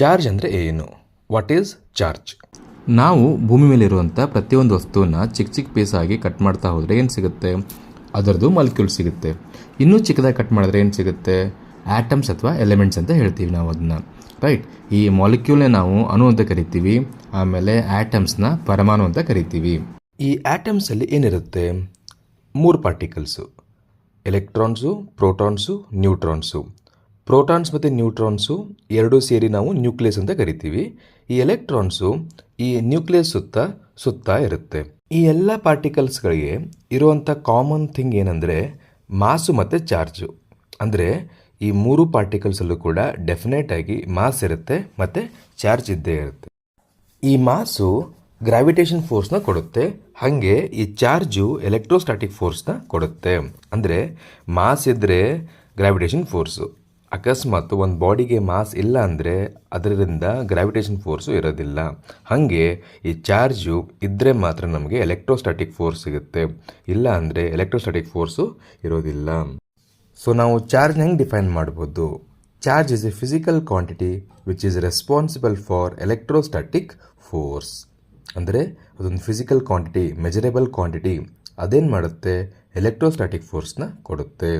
Charge ಅಂದರೆ ಏನು? What is charge ನಾವು ಭೂಮಿ ಮೇಲೆ ಇರುವಂಥ ಪ್ರತಿಯೊಂದು ವಸ್ತುವನ್ನ ಚಿಕ್ಕ ಚಿಕ್ಕ ಪೀಸ್ ಆಗಿ ಕಟ್ ಮಾಡ್ತಾ ಹೋದರೆ ಏನು ಸಿಗುತ್ತೆ? ಅದರದ್ದು ಮಾಲಿಕ್ಯೂಲ್ ಸಿಗುತ್ತೆ. ಇನ್ನೂ ಚಿಕ್ಕದಾಗಿ ಕಟ್ ಮಾಡಿದ್ರೆ ಏನು ಸಿಗುತ್ತೆ? ಆ್ಯಟಮ್ಸ್ ಅಥವಾ ಎಲಿಮೆಂಟ್ಸ್ ಅಂತ ಹೇಳ್ತೀವಿ ನಾವು ಅದನ್ನ ರೈಟ್ ಈ ಮಾಲಿಕ್ಯೂಲ್ನೇ ನಾವು ಅಣು ಅಂತ ಕರಿತೀವಿ. ಆಮೇಲೆ ಆ್ಯಟಮ್ಸ್ನ ಪರಮಾಣು ಅಂತ ಕರಿತೀವಿ. ಈ ಆ್ಯಟಮ್ಸಲ್ಲಿ ಏನಿರುತ್ತೆ? ಮೂರು particles electrons protons neutrons protons ಮತ್ತು ನ್ಯೂಟ್ರಾನ್ಸು ಎರಡೂ ಸೇರಿ ನಾವು ನ್ಯೂಕ್ಲಿಯಸ್ ಅಂತ ಕರಿತೀವಿ. ಈ ಎಲೆಕ್ಟ್ರಾನ್ಸು ಈ ನ್ಯೂಕ್ಲಿಯಸ್ ಸುತ್ತ ಸುತ್ತ ಇರುತ್ತೆ. ಈ ಎಲ್ಲ ಪಾರ್ಟಿಕಲ್ಸ್ಗಳಿಗೆ ಇರುವಂಥ ಕಾಮನ್ ಥಿಂಗ್ ಏನಂದರೆ ಮಾಸು ಮತ್ತು ಚಾರ್ಜು. ಅಂದರೆ ಈ ಮೂರು ಪಾರ್ಟಿಕಲ್ಸಲ್ಲೂ ಕೂಡ ಡೆಫಿನೆಟ್ ಆಗಿ ಮಾಸ್ ಇರುತ್ತೆ ಮತ್ತು ಚಾರ್ಜ್ ಇದ್ದೇ ಇರುತ್ತೆ. ಈ ಮಾಸು ಗ್ರಾವಿಟೇಷನ್ ಫೋರ್ಸ್ನ ಕೊಡುತ್ತೆ. ಹಾಗೆ ಈ ಚಾರ್ಜು ಎಲೆಕ್ಟ್ರೋಸ್ಟಾಟಿಕ್ ಫೋರ್ಸ್ನ ಕೊಡುತ್ತೆ. ಅಂದರೆ ಮಾಸ್ ಇದ್ದರೆ ಗ್ರಾವಿಟೇಷನ್ ಫೋರ್ಸು. ಅಕಸ್ಮಾತ್ ಒಂದು ಬಾಡಿಗೆ ಮಾಸ್ ಇಲ್ಲ ಅಂದರೆ ಅದರಿಂದ ಗ್ರಾವಿಟೇಷನ್ ಫೋರ್ಸು ಇರೋದಿಲ್ಲ. ಹಾಗೆ ಈ ಚಾರ್ಜು ಇದ್ದರೆ ಮಾತ್ರ ನಮಗೆ ಎಲೆಕ್ಟ್ರೋಸ್ಟಾಟಿಕ್ ಫೋರ್ಸ್ ಸಿಗುತ್ತೆ. ಇಲ್ಲ ಅಂದರೆ ಎಲೆಕ್ಟ್ರೋಸ್ಟಾಟಿಕ್ ಫೋರ್ಸು ಇರೋದಿಲ್ಲ. ಸೊ ನಾವು ಚಾರ್ಜ್ ಹೆಂಗೆ ಡಿಫೈನ್ ಮಾಡ್ಬೋದು? Charge is a physical quantity which is responsible for electrostatic force ಅಂದರೆ ಅದೊಂದು ಫಿಸಿಕಲ್ ಕ್ವಾಂಟಿಟಿ ಮೆಜರೇಬಲ್ ಕ್ವಾಂಟಿಟಿ ಅದೇನು ಮಾಡುತ್ತೆ? ಎಲೆಕ್ಟ್ರೋಸ್ಟಾಟಿಕ್ ಫೋರ್ಸ್ನ ಕೊಡುತ್ತೆ.